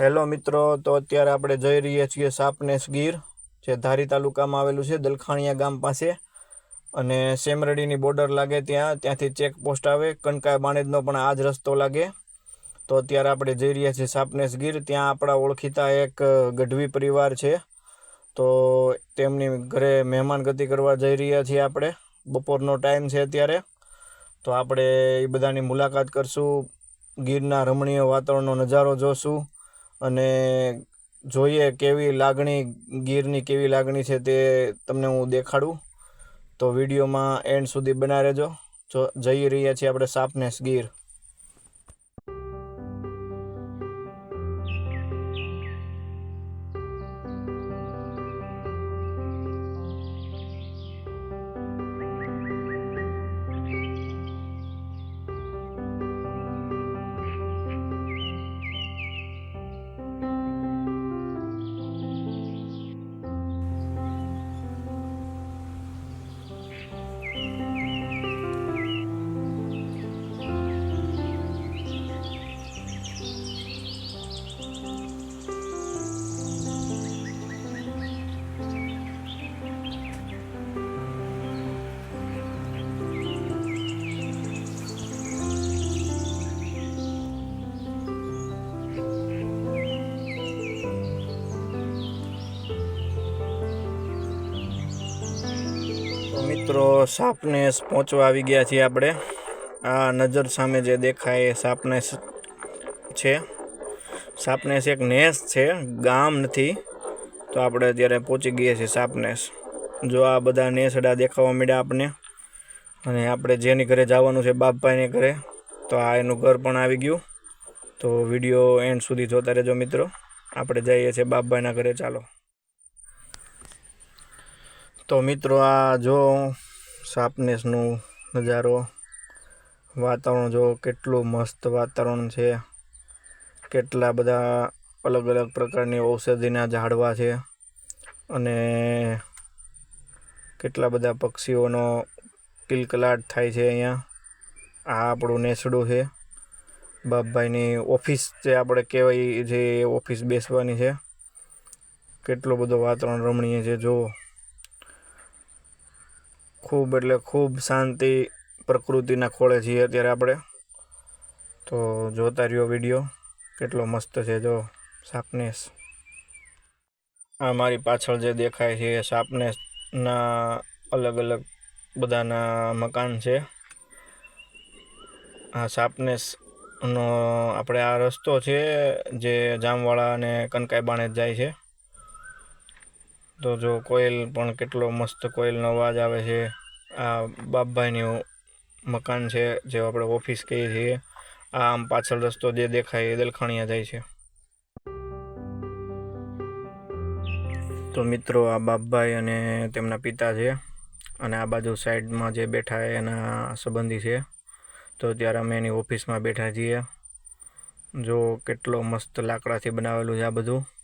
Hello મિત્રો, તો અત્યારે આપણે જઈ રહ્યા છીએ સાપનેસ ગીર, જે ધારી તાલુકામાં આવેલું છે દલખાણીયા ગામ પાસે. અને સેમરડીની બોર્ડર લાગે ત્યાં, ત્યાંથી ચેકપોસ્ટ આવે કનકાય બાણેજનો પણ આ જ રસ્તો લાગે. તો અત્યારે આપણે જઈ રહ્યા છીએ સાપનેસ ગીર, ત્યાં આપણા ઓળખીતા એક ગઢવી પરિવાર છે. તો તેમની ઘરે મહેમાન ગતિ કરવા જઈ રહ્યા છીએ આપણે. બપોરનો ટાઈમ છે અત્યારે. તો આપણે એ બધાની મુલાકાત કરશું, ગીરના રમણીય વાતાવરણનો નજારો જોશું. અને જોઈએ કેવી લાગણી, ગીરની કેવી લાગણી છે તે તમને હું દેખાડું. તો વિડીયોમાં એન્ડ સુધી બના રહેજો. જો જઈ રહ્યા છીએ આપણે સાપનેસ ગીર. મિત્રો સાપનેસ પહોંચવા આવી ગયા છીએ આપણે. આ નજર સામે જે દેખાય એ સાપનેસ છે. સાપનેસ એક નેસ છે, ગામ નથી. તો આપણે અત્યારે પહોંચી ગયા છીએ સાપનેસ જો આ બધા નેસડા દેખાવા મળ્યા આપણને. અને આપણે જેની ઘરે જવાનું છે બાપભાઈને ઘરે, તો આ એનું ઘર પણ આવી ગયું. તો વીડિયો એન્ડ સુધી જોતા રહેજો મિત્રો. આપણે જઈએ છીએ બાપભાઈના ઘરે, ચાલો. તો મિત્રો, આ જો સાપનેસનું નજારો, વાતાવરણ જો કેટલું મસ્ત વાતાવરણ છે. કેટલા બધા અલગ અલગ પ્રકારની ઔષધિના ઝાડવા છે અને કેટલા બધા પક્ષીઓનો કિલકલાટ થાય છે અહીંયા. આ આપણું નેસડું છે. બાપભાઈની ઓફિસ જે આપણે કહેવાય જે ઓફિસ બેસવાની છે. કેટલું બધું વાતાવરણ રમણીય છે, જુઓ. ખૂબ એટલે ખૂબ શાંતિ પ્રકૃતિના ખોળે છીએ અત્યારે આપણે. તો જોતા રહ્યો વીડિયો. કેટલો મસ્ત છે જો સાપનેસ આ મારી પાછળ જે દેખાય છે એ સાપનેસના અલગ અલગ બધાના મકાન છે. આ સાપનેસનો આપણે આ રસ્તો છે જે જામવાળા અને કનકાઈ બાણે જાય છે. તો જો કોયલ પણ કેટલો મસ્ત કોયલનો અવાજ આવે છે. આ બાપભાઈનું મકાન છે જે આપણે ઓફિસ કહીએ છીએ. આ આમ પાછળ રસ્તો જે દેખાય એ દલખાણીયા જાય છે. તો મિત્રો આ બાપભાઈ અને તેમના પિતા છે અને આ બાજુ સાઈડમાં જે બેઠા એના સંબંધી છે. તો ત્યારે અમે એની ઓફિસમાં બેઠા છીએ. જો કેટલો મસ્ત લાકડાથી બનાવેલું છે આ બધું.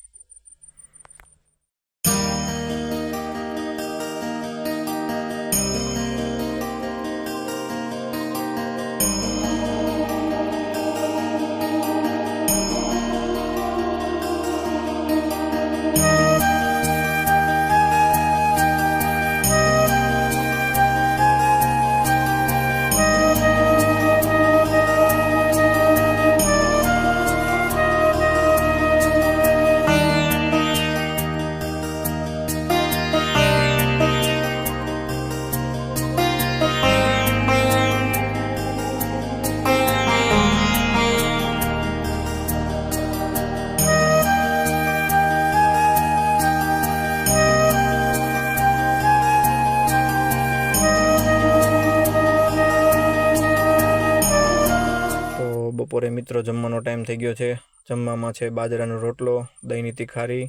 બપોરે મિત્રો જમવાનો ટાઈમ થઈ ગયો છે. જમવામાં છે બાજરાનો રોટલો, દહીંની તીખારી,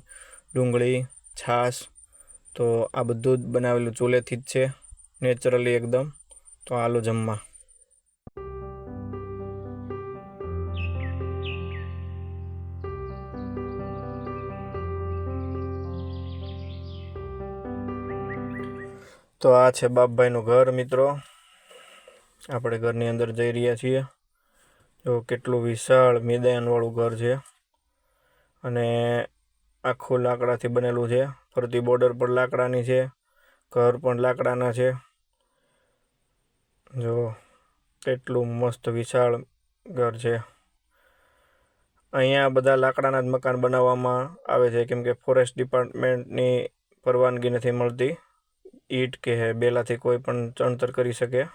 ડુંગળી, છાશ. તો આ બધું જ બનાવેલું ચૂલેથી જ છે, નેચરલી એકદમ. તો આલો જમવા. તો આ છે બાપભાઈનું ઘર, મિત્રો. આપણે ઘરની અંદર જઈ રહ્યા છીએ. જો કેટલું વિશાળ મેદાનવાળું ઘર છે. અને આખું લાકડાથી બનેલું છે. ફરતી બોર્ડર પણ લાકડાની છે. ઘર પણ લાકડાના છે. જો, કેટલું મસ્ત વિશાળ ઘર છે. અહીંયા બધા લાકડાના જ મકાન બનાવવામાં આવે છે. કેમ કે ફોરેસ્ટ ડિપાર્ટમેન્ટની પરવાનગી નથી મળતી. ઈંટ કે બેલાથી કોઈ પણ ચણતર કરી શકે.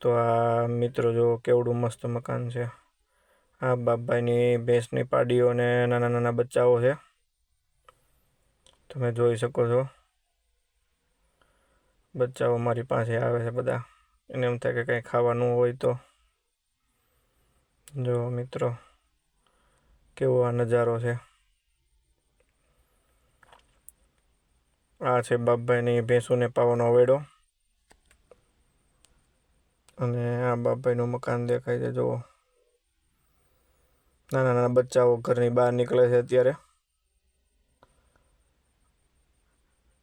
તો આ મિત્રો જો કેવડું મસ્ત મકાન છે. આ બાપભાઈની ભેંસની પાડીઓ અને નાના નાના બચ્ચાઓ છે. તમે જોઈ શકો છો. બચ્ચાઓ મારી પાસે આવે છે બધા. એને એમ થાય કે કંઈ ખાવાનું હોય તો. જો મિત્રો, કેવો આ નજારો છે. આ છે બાપભાઈની ભેંસોને પાવાનો વેડો. અને આ બાપાઈનું મકાન દેખાય છે, જુઓ. નાના નાના બચ્ચાઓ ઘરની બહાર નીકળે છે અત્યારે.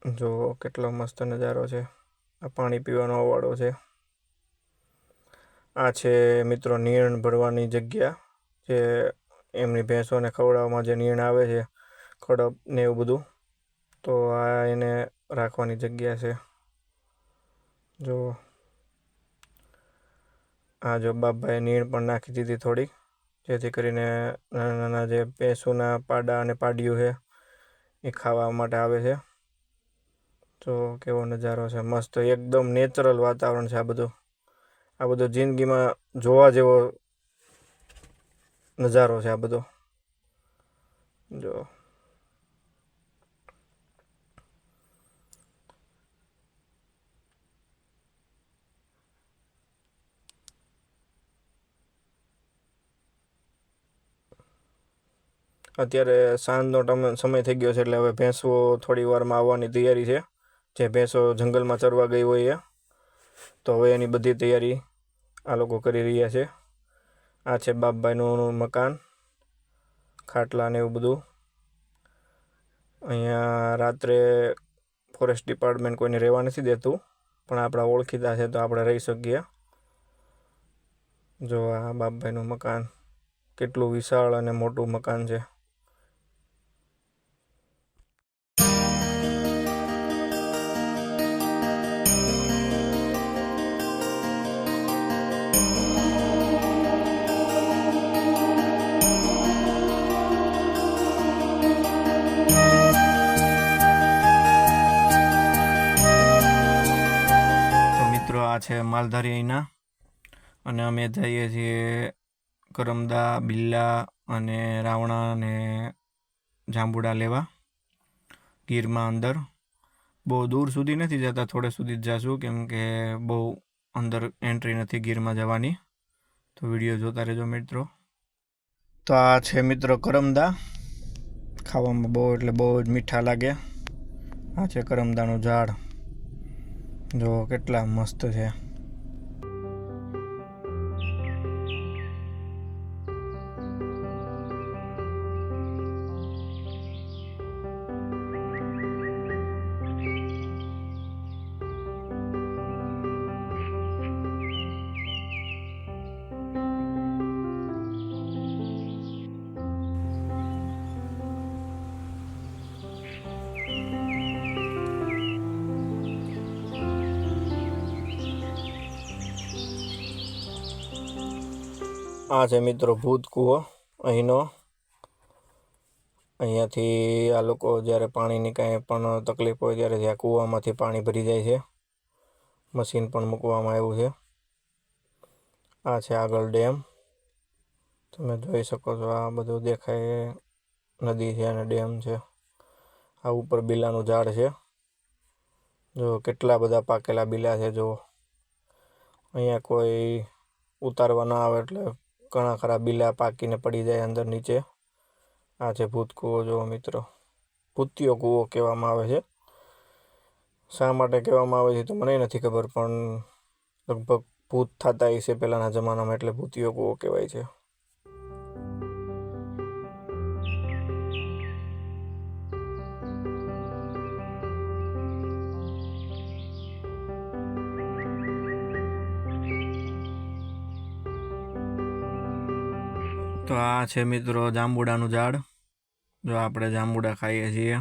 જો કેટલો મસ્ત નજારો છે. આ પાણી પીવાનો અવાડો છે. આ છે મિત્રો નીણ ભરવાની જગ્યા, જે એમની ભેંસોને ખવડાવવામાં જે નીણ આવે છે ખડપ ને એવું બધું. તો આ એને રાખવાની જગ્યા છે. જો આ જો બાપભાઈએ નીણ પણ નાખી દીધી થોડી જેથી કરીને નાના નાના જે ભેંસોના પાડા અને પાડીઓ છે, એ ખાવા માટે આવે છે. તો કેવો નજારો છે, મસ્ત એકદમ નેચરલ વાતાવરણ છે આ બધું. આ બધું જિંદગીમાં જોવા જેવો નજારો છે આ બધો. જો અત્યારે સાંજનો ટમ, સમય થઈ ગયો છે એટલે હવે ભેંસો થોડી વારમાં આવવાની તૈયારી છે. જે ભેંસો જંગલમાં ચરવા ગઈ હોય તો હવે એની બધી તૈયારી આ લોકો કરી રહ્યા છે. આ છે બાપભાઈનું મકાન, ખાટલા ને એવું બધું. અહીંયા રાત્રે ફોરેસ્ટ ડિપાર્ટમેન્ટ કોઈને રહેવા નથી દેતું, પણ આપણા ઓળખીતા છે તો આપણે રહી શકીએ. જો આ બાપભાઈનું મકાન, કેટલું વિશાળ અને મોટું મકાન છે. છે માલધારી અહીંના અને અમે જઈએ છીએ કરમદા, બિલ્લા અને રાવણા અને જાંબુડા લેવા ગીરમાં અંદર. બહુ દૂર સુધી નથી જતા, થોડે સુધી જ જાશું, કેમ કે બહુ અંદર એન્ટ્રી નથી ગીરમાં જવાની. તો વીડિયો જોતા રહેજો મિત્રો. તો આ છે મિત્રો કરમદા. ખાવામાં બહુ એટલે બહુ જ મીઠા લાગે. આ છે કરમદાનું ઝાડ. જો કેટલા મસ્ત છે. આ છે મિત્રો ભૂત કૂવો. અહીંનો. અહીંયાથી આ લોકો જ્યારે પાણીની કાંઈ પણ તકલીફ હોય ત્યારે ત્યાં કૂવામાંથી પાણી ભરી જાય છે. મશીન પણ મૂકવામાં આવ્યું છે. આ છે આગળ ડેમ. તમે જોઈ શકો છો આ બધું દેખાય નદી છે અને ડેમ છે. આ ઉપર બીલાનું ઝાડ છે. જો કેટલા બધા પાકેલા બીલા છે, જો. અહીંયા કોઈ ઉતારવા ના આવે એટલે ઘણા ખરા બીલા પાકીને પડી જાય અંદર નીચે. આ છે ભૂત કૂવો જો મિત્રો. ભૂતિયો કૂવો કહેવામાં આવે છે. શા માટે કહેવામાં આવે છે તો મને નથી ખબર, પણ લગભગ ભૂત થતા હશે પહેલાંના જમાનામાં એટલે ભૂતિયો કૂવો કહેવાય છે. તો આ છે મિત્રો જાંબુડાનું ઝાડ. જો આપણે જાંબુડા ખાઈએ છીએ.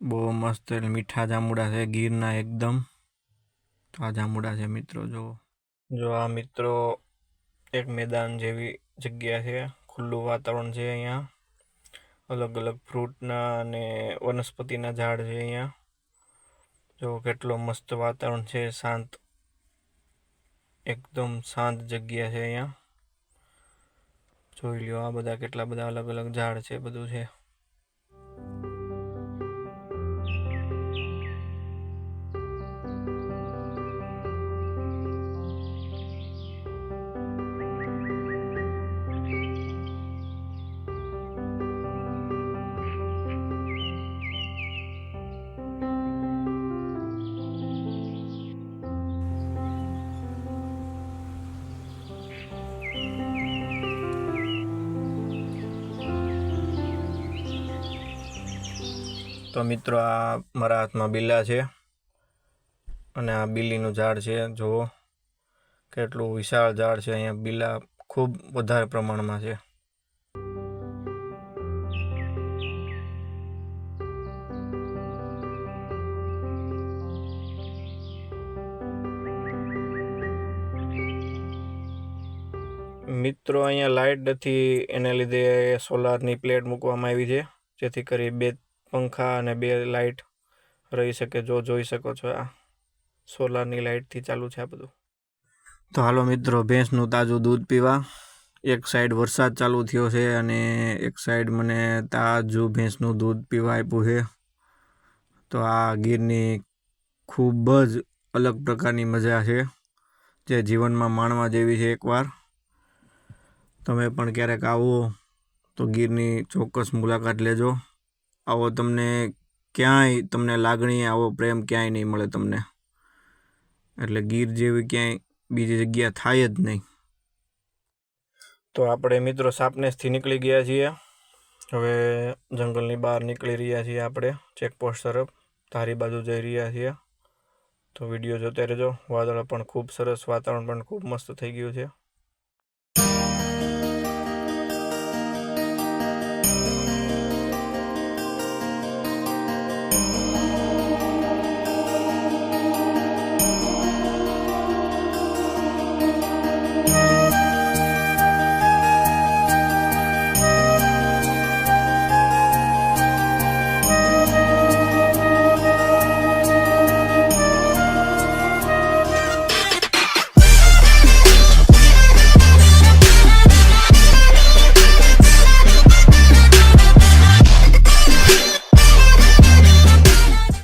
બહુ મસ્ત એટલે મીઠા જાંબુડા છે, ગીરના એકદમ. તો આ જાંબુડા છે મિત્રો જો જો આ મિત્રો એક મેદાન જેવી જગ્યા છે, ખુલ્લું વાતાવરણ છે અહીંયા. અલગ અલગ ફ્રૂટના અને વનસ્પતિના ઝાડ છે અહીંયા. જો કેટલો મસ્ત વાતાવરણ છે, શાંત, એકદમ શાંત જગ્યા છે અહીંયા. જોઈ લ્યો. આ બધા કેટલા બધા અલગ અલગ ઝાડ છે બધું છે. તો મિત્રો, આ મારા હાથમાં બિલ્લા છે અને આ બિલ્લીનું ઝાડ છે. જુઓ, કેટલું વિશાળ ઝાડ છે. અહીંયા બિલ્લા ખૂબ વધારે પ્રમાણમાં છે. મિત્રો, અહીંયા લાઇટ નથી એને લીધે સોલારની પ્લેટ મૂકવામાં આવી છે. જેથી કરી બે પંખા અને બે લાઇટ રહી શકે, જો જોઈ શકો છો આ સોલારની લાઇટથી ચાલુ છે આ બધું. તો હાલો મિત્રો, ભેંસનું તાજું દૂધ પીવા. એક સાઈડ વરસાદ ચાલુ થયો છે અને એક સાઈડ મને તાજું ભેંસનું દૂધ પીવા આપ્યું છે. તો આ ગીરની ખૂબ જ અલગ પ્રકારની મજા છે, જે જીવનમાં માણવા જેવી છે એકવાર. તમે પણ ક્યારેક આવો તો ગીરની ચોક્કસ મુલાકાત લેજો. આવો તમને ક્યાંય, તમને લાગણી, આવો પ્રેમ ક્યાંય નહીં મળે તમને. એટલે ગીર જેવી ક્યાંય બીજી જગ્યા થાય જ નહીં. તો આપણે મિત્રો સાપનેસથી નીકળી ગયા છીએ. હવે જંગલની બહાર નીકળી રહ્યા છીએ આપણે ચેકપોસ્ટ તરફ. ધારી બાજુ જઈ રહ્યા છીએ. તો વીડિયો જોતા રહેજો. વાદળ પણ ખૂબ સરસ, વાતાવરણ પણ ખૂબ મસ્ત થઈ ગયું છે.